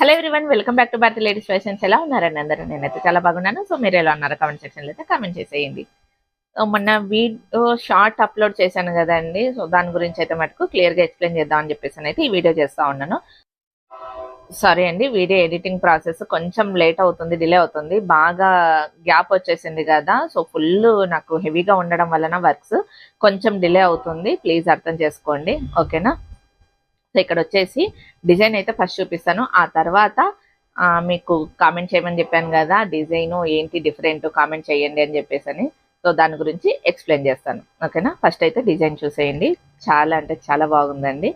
Hello everyone welcome back to Bharat ladies fashions ఎలా ఉన్నారండి అందరూ? నేనైతే చాలా బాగున్నాను. సో మీరు ఎలా ఉన్నారు కామెంట్ సెక్షన్లో అయితే కామెంట్ చేసేయండి. మొన్న వీడియో షార్ట్ అప్లోడ్ చేశాను కదండి. సో దాని గురించి అయితే మటుకు క్లియర్గా ఎక్స్ప్లెయిన్ చేద్దామని చెప్పేసి అయితే ఈ వీడియో చేస్తూ ఉన్నాను. సారీ అండి వీడియో ఎడిటింగ్ ప్రాసెస్ కొంచెం లేట్ అవుతుంది డిలే అవుతుంది. బాగా గ్యాప్ వచ్చేసింది కదా. సో ఫుల్ నాకు హెవీగా ఉండడం వలన వర్క్స్ కొంచెం డిలే అవుతుంది. ప్లీజ్ అర్థం చేసుకోండి. ఓకేనా సో ఇక్కడ వచ్చేసి డిజైన్ అయితే ఫస్ట్ చూపిస్తాను. ఆ తర్వాత మీకు కామెంట్ చేయమని చెప్పాను కదా డిజైన్ ఏంటి డిఫరెంట్ కామెంట్ చేయండి అని చెప్పేసి అని సో దాని గురించి ఎక్స్ప్లెయిన్ చేస్తాను. ఓకేనా? ఫస్ట్ అయితే డిజైన్ చూసేయండి. చాలా అంటే చాలా బాగుందండి.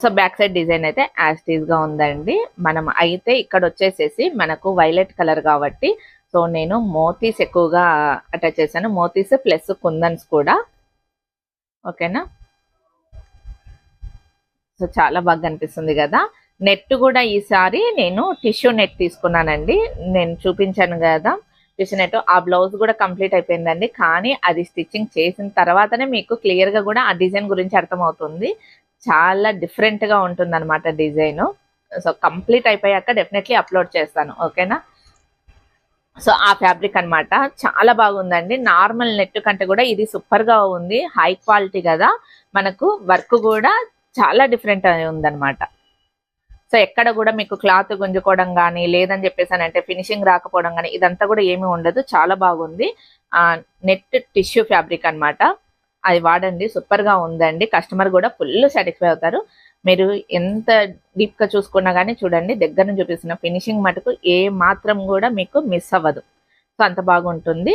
సో బ్యాక్ సైడ్ డిజైన్ అయితే యాస్టీస్గా ఉందండి. మనం అయితే ఇక్కడ వచ్చేసేసి మనకు వైలెట్ కలర్ కాబట్టి సో నేను మోతీస్ ఎక్కువగా అటాచ్ చేశాను. మోతీస్ ప్లస్ కుందన్స్ కూడా. ఓకేనా? సో చాలా బాగా అనిపిస్తుంది కదా. నెట్ కూడా ఈసారి నేను టిష్యూ నెట్ తీసుకున్నానండి. నేను చూపించాను కదా. టిష్యూ నెట్ ఆ బ్లౌజ్ కూడా కంప్లీట్ అయిపోయిందండి. కానీ అది స్టిచ్చింగ్ చేసిన తర్వాతనే మీకు క్లియర్గా కూడా ఆ డిజైన్ గురించి అర్థమవుతుంది. చాలా డిఫరెంట్గా ఉంటుంది అనమాట డిజైన్. సో కంప్లీట్ అయిపోయాక డెఫినెట్లీ అప్లోడ్ చేస్తాను. ఓకేనా? సో ఆ ఫ్యాబ్రిక్ అన్నమాట. చాలా బాగుందండి. నార్మల్ నెట్ కంటే కూడా ఇది సూపర్గా ఉంది. హై క్వాలిటీ కదా. మనకు వర్క్ కూడా చాలా డిఫరెంట్ ఉందన్నమాట. సో ఎక్కడ కూడా మీకు క్లాత్ గుంజుకోవడం కానీ లేదని చెప్పేసి అంటే ఫినిషింగ్ రాకపోవడం కానీ ఇదంతా కూడా ఏమీ ఉండదు. చాలా బాగుంది. ఆ నెట్ టిష్యూ ఫ్యాబ్రిక్ అన్నమాట. అది వాడండి. సూపర్గా ఉందండి. కస్టమర్ కూడా ఫుల్ సాటిస్ఫై అవుతారు. మీరు ఎంత డీప్గా చూసుకున్నా కానీ చూడండి దగ్గర నుంచి చూపిస్తున్న ఫినిషింగ్ మటుకు ఏ మాత్రం కూడా మీకు మిస్ అవ్వదు. సో అంత బాగుంటుంది.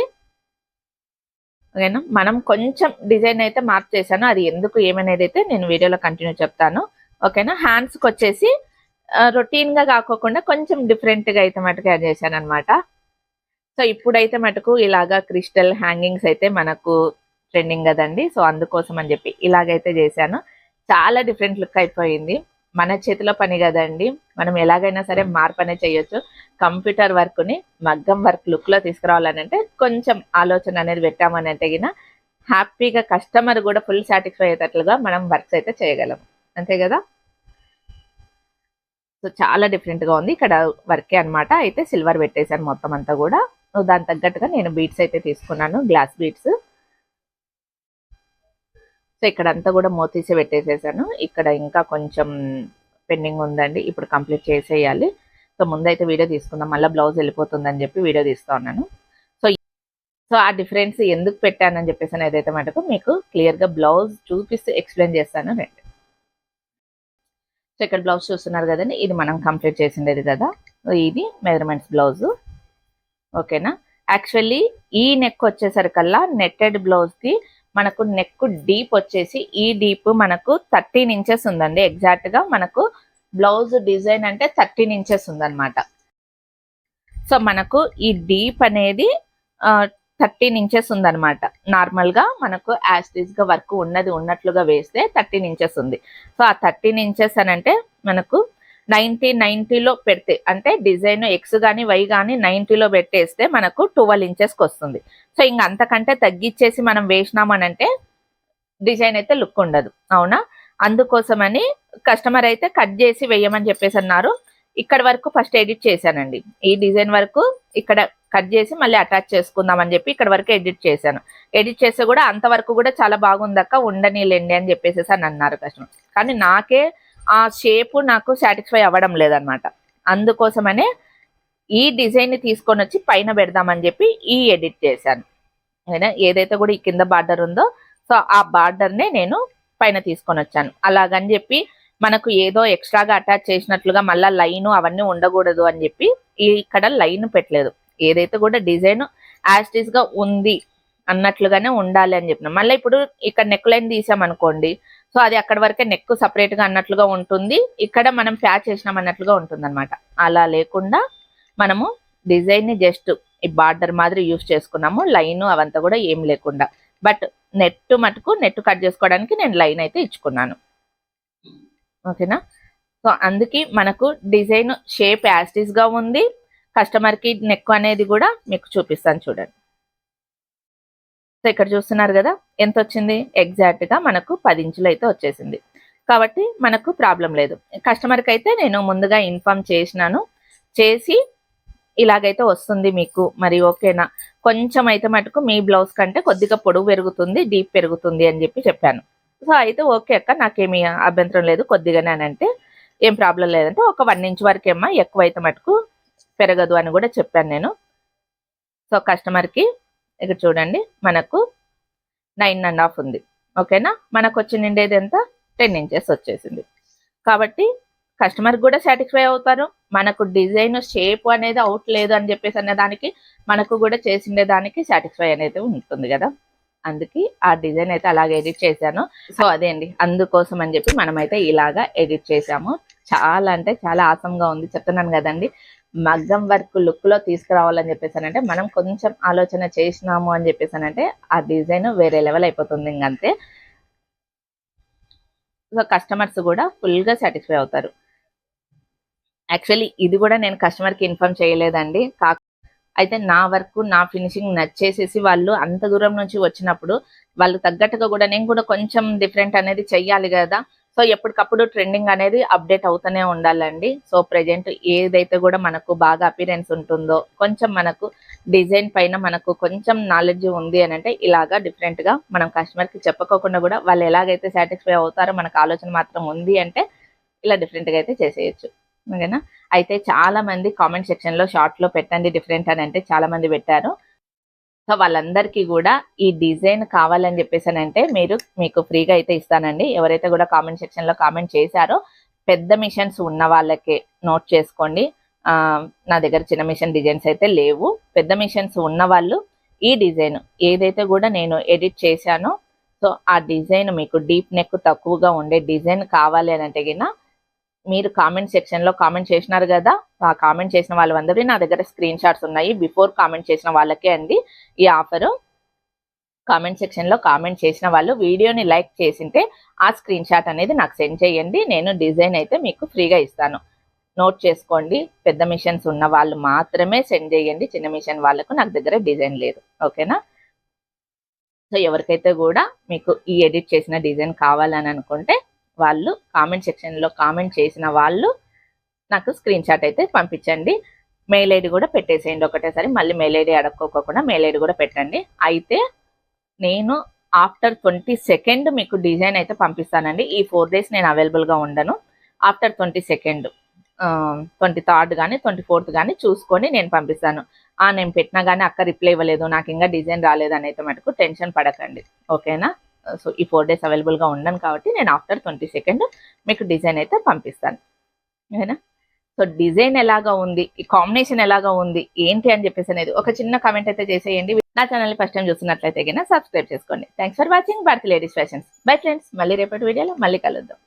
ఓకేనా మనం కొంచెం డిజైన్ అయితే మార్క్ చేశాను. అది ఎందుకు ఏమనేది అయితే నేను వీడియోలో కంటిన్యూ చెప్తాను. ఓకేనా హ్యాండ్స్కి వచ్చేసి రొటీన్గా కాకోకుండా కొంచెం డిఫరెంట్గా అయితే మటుకు యాడ్ చేశాను అనమాట సో ఇప్పుడైతే మటుకు ఇలాగా క్రిస్టల్ హ్యాంగింగ్స్ అయితే మనకు ట్రెండింగ్ కదండి. సో అందుకోసం అని చెప్పి ఇలాగైతే చేశాను. చాలా డిఫరెంట్ లుక్ అయిపోయింది. మన చేతిలో పని కదండి. మనం ఎలాగైనా సరే మార్పు అనేది చేయొచ్చు. కంప్యూటర్ వర్క్ని మగ్గం వర్క్ లుక్లో తీసుకురావాలని అంటే కొంచెం ఆలోచన అనేది పెట్టామని అంటే గిన హ్యాపీగా కస్టమర్ కూడా ఫుల్ సాటిస్ఫై అయ్యేటట్లుగా మనం వర్క్స్ అయితే చేయగలం. అంతే కదా? సో చాలా డిఫరెంట్గా ఉంది. ఇక్కడ వర్కే అన్నమాట. అయితే సిల్వర్ పెట్టేశాను మొత్తం అంతా కూడా. దాని తగ్గట్టుగా నేను బీట్స్ అయితే తీసుకున్నాను. గ్లాస్ బీట్స్ సో ఇక్కడ అంతా కూడా మోతీసే పెట్టేసేసాను. ఇక్కడ ఇంకా కొంచెం పెండింగ్ ఉందండి. ఇప్పుడు కంప్లీట్ చేసేయాలి. సో ముందైతే వీడియో తీసుకుందాం. మళ్ళీ బ్లౌజ్ వెళ్ళిపోతుందని చెప్పి వీడియో తీస్తా ఉన్నాను. సో సో ఆ డిఫరెన్స్ ఎందుకు పెట్టానని చెప్పేసి ఏదైతే మటుకు మీకు క్లియర్గా బ్లౌజ్ చూపిస్తూ ఎక్స్ప్లెయిన్ చేస్తాను రండి. సో ఇక్కడ బ్లౌజ్ చూస్తున్నారు కదండి. ఇది మనం కంప్లీట్ చేసిండేది కదా. ఇది మెజర్మెంట్స్ బ్లౌజ్. ఓకేనా? యాక్చువల్లీ ఈ నెక్ వచ్చేసరికల్లా నెట్టెడ్ బ్లౌజ్కి మనకు నెక్ డీప్ వచ్చేసి ఈ డీప్ మనకు థర్టీన్ ఇంచెస్ ఉందండి. ఎగ్జాక్ట్గా మనకు బ్లౌజ్ డిజైన్ అంటే థర్టీన్ ఇంచెస్ ఉందన్నమాట. సో మనకు ఈ డీప్ అనేది థర్టీన్ ఇంచెస్ ఉందన్నమాట. నార్మల్గా మనకు యాస్టీస్గా వర్క్ ఉన్నది ఉన్నట్లుగా వేస్తే థర్టీన్ ఇంచెస్ ఉంది. సో ఆ థర్టీన్ ఇంచెస్ అని అంటే మనకు నైన్టీ నైన్టీలో పెడితే అంటే డిజైన్ ఎక్స్ కానీ వై కానీ నైన్టీలో పెట్టేస్తే మనకు ట్వెల్వ్ ఇంచెస్కి వస్తుంది సో ఇంక అంతకంటే తగ్గించేసి మనం వేసినామనంటే డిజైన్ అయితే లుక్ ఉండదు. అవునా? అందుకోసమని కస్టమర్ అయితే కట్ చేసి వేయమని చెప్పేసి అన్నారు. ఇక్కడ వరకు ఫస్ట్ ఎడిట్ చేశానండి. ఈ డిజైన్ వరకు ఇక్కడ కట్ చేసి మళ్ళీ అటాచ్ చేసుకుందాం అని చెప్పి ఇక్కడ వరకు ఎడిట్ చేశాను. ఎడిట్ చేస్తే కూడా అంతవరకు కూడా చాలా బాగుందక్క ఉండనీలేండి అని చెప్పేసి అని అన్నారు కస్టమర్. కానీ నాకే ఆ షేప్ నాకు సాటిస్ఫై అవ్వడం లేదనమాట. అందుకోసమనే ఈ డిజైన్ని తీసుకొని వచ్చి పైన పెడదామని చెప్పి ఈ ఎడిట్ చేశాను. ఓకేనా? ఏదైతే కూడా ఈ కింద బార్డర్ ఉందో సో ఆ బార్డర్ నే నేను పైన తీసుకొని వచ్చాను. అలాగని చెప్పి మనకు ఏదో ఎక్స్ట్రాగా అటాచ్ చేసినట్లుగా మళ్ళీ లైన్ అవన్నీ ఉండకూడదు అని చెప్పి ఇక్కడ లైన్ పెట్టలేదు. ఏదైతే కూడా డిజైన్ యాస్టీస్గా ఉంది అన్నట్లుగానే ఉండాలి అని చెప్పిన. మళ్ళీ ఇప్పుడు ఇక్కడ నెక్ లైన్ తీసామనుకోండి సో అది అక్కడ వరకే నెక్ సపరేట్గా అన్నట్లుగా ఉంటుంది. ఇక్కడ మనం ప్యాచ్ చేసినాం అన్నట్లుగా ఉంటుంది అనమాట అలా లేకుండా మనము డిజైన్ని జస్ట్ ఈ బార్డర్ మాదిరి యూస్ చేసుకున్నాము. లైన్ అవంతా కూడా ఏం లేకుండా. బట్ నెట్ మటుకు నెట్ కట్ చేసుకోవడానికి నేను లైన్ అయితే ఇచ్చుకున్నాను. ఓకేనా? సో అందుకే మనకు డిజైన్ షేప్ యాస్టీస్గా ఉంది. కస్టమర్కి నెక్ అనేది కూడా మీకు చూపిస్తాను చూడండి. ఇక్కడ చూస్తున్నారు కదా ఎంత వచ్చింది ఎగ్జాక్ట్గా మనకు పది ఇంచులు అయితే వచ్చేసింది. కాబట్టి మనకు ప్రాబ్లం లేదు. కస్టమర్కి అయితే నేను ముందుగా ఇన్ఫామ్ చేసినాను. చేసి ఇలాగైతే వస్తుంది మీకు. మరి ఓకేనా కొంచెం అయితే మటుకు మీ బ్లౌజ్ కంటే కొద్దిగా పొడవు పెరుగుతుంది డీప్ పెరుగుతుంది అని చెప్పి చెప్పాను. సో అయితే ఓకే అక్క నాకేమీ అభ్యంతరం లేదు కొద్దిగానే అని అంటే ఏం ప్రాబ్లం లేదంటే ఒక వన్ ఇంచ్ వరకేమో ఎక్కువ అయితే మటుకు పెరగదు అని కూడా చెప్పాను నేను. సో కస్టమర్కి ఇక్కడ చూడండి మనకు నైన్ అండ్ హాఫ్ ఉంది. ఓకేనా? మనకు వచ్చి నిండేది ఎంత? టెన్ ఇంచెస్ వచ్చేసింది. కాబట్టి కస్టమర్ కూడా సాటిస్ఫై అవుతారు. మనకు డిజైన్ షేప్ అనేది అవుట్ లేదు అని చెప్పేసి అనే దానికి మనకు కూడా చేసిండే దానికి సాటిస్ఫై అనేది ఉంటుంది కదా? అందుకే ఆ డిజైన్ అయితే అలాగే ఎడిట్ చేశాను. సో అదే అండి. అందుకోసం అని చెప్పి మనమైతే ఇలాగా ఎడిట్ చేసాము చాలా అంటే చాలా ఆసంగా ఉంది. చెప్తున్నాను కదండి. మగ్గం వర్క్ లుక్లో తీసుకురావాలని చెప్పేసానంటే మనం కొంచెం ఆలోచన చేసినాము అని చెప్పేసానంటే ఆ డిజైన్ వేరే లెవెల్ అయిపోతుంది ఇంకంతే సో కస్టమర్స్ కూడా ఫుల్గా సాటిస్ఫై అవుతారు. యాక్చువల్లీ ఇది కూడా నేను కస్టమర్కి ఇన్ఫార్మ్ చేయలేదండి. కా అయితే నా వర్క్ నా ఫినిషింగ్ నచ్చేసేసి వాళ్ళు అంత దూరం నుంచి వచ్చినప్పుడు వాళ్ళు తగ్గట్టుగా కూడా నేను కూడా కొంచెం డిఫరెంట్ అనేది చెయ్యాలి కదా. సో ఎప్పటికప్పుడు ట్రెండింగ్ అనేది అప్డేట్ అవుతూనే ఉండాలండి. సో ప్రజెంట్ ఏదైతే కూడా మనకు బాగా అపీరెన్స్ ఉంటుందో కొంచెం మనకు డిజైన్ పైన మనకు కొంచెం నాలెడ్జ్ ఉంది అని అంటే ఇలాగా డిఫరెంట్గా మనం కస్టమర్కి చెప్పుకోకుండా కూడా వాళ్ళు ఎలాగైతే సాటిస్ఫై అవుతారో మనకు ఆలోచన మాత్రం ఉంది అంటే ఇలా డిఫరెంట్గా అయితే చేసేయచ్చు. ఓకేనా? అయితే చాలా మంది కామెంట్ సెక్షన్లో షార్ట్లో పెట్టండి డిఫరెంట్ అని అంటే చాలా మంది పెట్టారు. సో వాళ్ళందరికీ కూడా ఈ డిజైన్ కావాలని చెప్పేసానంటే మీరు మీకు ఫ్రీగా అయితే ఇస్తానండి. ఎవరైతే కూడా కామెంట్ సెక్షన్లో కామెంట్ చేశారో పెద్ద మిషన్స్ ఉన్న వాళ్ళకే నోట్ చేసుకోండి. ఆ, నా దగ్గర చిన్న మిషన్ డిజైన్స్ అయితే లేవు. పెద్ద మిషన్స్ ఉన్న వాళ్ళు ఈ డిజైన్ ఏదైతే కూడా నేను ఎడిట్ చేశానో సో ఆ డిజైన్ మీకు డీప్ నెక్ తక్కువగా ఉండే డిజైన్ కావాలి అని అంటే మీరు కామెంట్ సెక్షన్లో కామెంట్ చేసినారు కదా ఆ కామెంట్ చేసిన వాళ్ళందరూ నా దగ్గర స్క్రీన్ షాట్స్ ఉన్నాయి. బిఫోర్ కామెంట్ చేసిన వాళ్ళకే అండి ఈ ఆఫర్ కామెంట్ సెక్షన్లో కామెంట్ చేసిన వాళ్ళు వీడియోని లైక్ చేసింటే ఆ స్క్రీన్ షాట్ అనేది నాకు సెండ్ చేయండి. నేను డిజైన్ అయితే మీకు ఫ్రీగా ఇస్తాను. నోట్ చేసుకోండి పెద్ద మిషన్స్ ఉన్న వాళ్ళు మాత్రమే సెండ్ చేయండి. చిన్న మిషన్ వాళ్ళకు నాకు దగ్గర డిజైన్ లేదు. ఓకేనా సో ఎవరికైతే కూడా మీకు ఈ ఎడిట్ చేసిన డిజైన్ కావాలని అనుకుంటే వాళ్ళు కామెంట్ సెక్షన్లో కామెంట్ చేసిన వాళ్ళు నాకు స్క్రీన్ షాట్ అయితే పంపించండి. మెయిల్ ఐడి కూడా పెట్టేసేయండి ఒకటేసారి. మళ్ళీ మెయిల్ ఐడి అడక్కోకుండా మెయిల్ ఐడి కూడా పెట్టండి. అయితే నేను ఆఫ్టర్ ట్వంటీ సెకండ్ మీకు డిజైన్ అయితే పంపిస్తానండి. ఈ ఫోర్ డేస్ నేను అవైలబుల్గా గా ఉండను. After twenty second twenty third కానీ ట్వంటీ ఫోర్త్ కానీ చూసుకొని నేను పంపిస్తాను. ఆ నేను పెట్టినా కానీ అక్క రిప్లై ఇవ్వలేదు. నాకు ఇంకా డిజైన్ రాలేదు అని అయితే మటుకు టెన్షన్ పడకండి. ఓకేనా సో ఈ ఫోర్ డేస్ అవైలబుల్గా ఉండను కాబట్టి నేను ఆఫ్టర్ ట్వంటీ సెకండ్ మీకు డిజైన్ అయితే పంపిస్తాను. ఓకేనా? సో డిజైన్ ఎలాగా ఉంది? ఈ కాంబినేషన్ ఎలాగా ఉంది? ఏంటి అని చెప్పేసి అనేది ఒక చిన్న కామెంట్ అయితే చేసేయండి. నా ఛానల్ ఫస్ట్ టైం చూస్తున్నట్లయితే కన్నా సబ్స్క్రైబ్ చేసుకోండి. Thanks for watching Bharati ladies fashions bye friends మళ్ళీ రేపటి వీడియోలో మళ్ళీ కలుద్దాం.